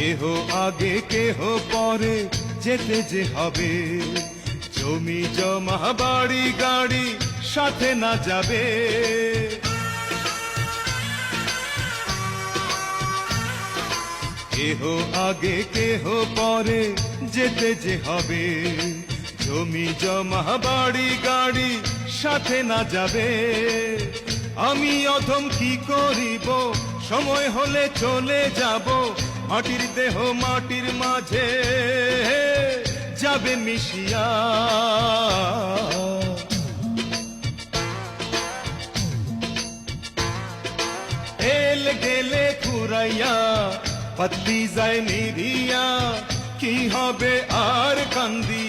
কেহ আগে, কেহ পরে, যেতে যে হবে। জমি, জমা, বাড়ি, গাড়ি সাথে না যাবে। কেহ আগে, কেহ পরে, যেতে যে হবে। জমি, জমা, বাড়ি, গাড়ি সাথে না যাবে। আমি অধম কি করিব? সময় হলে চলে যাব। মাটির দেহ মাটির মাঝে যাবে মিশিয়া। এল গেলে ফুরাইয়া পাতলি যায় নিরিয়া কি হবে আর কান্দিয়া?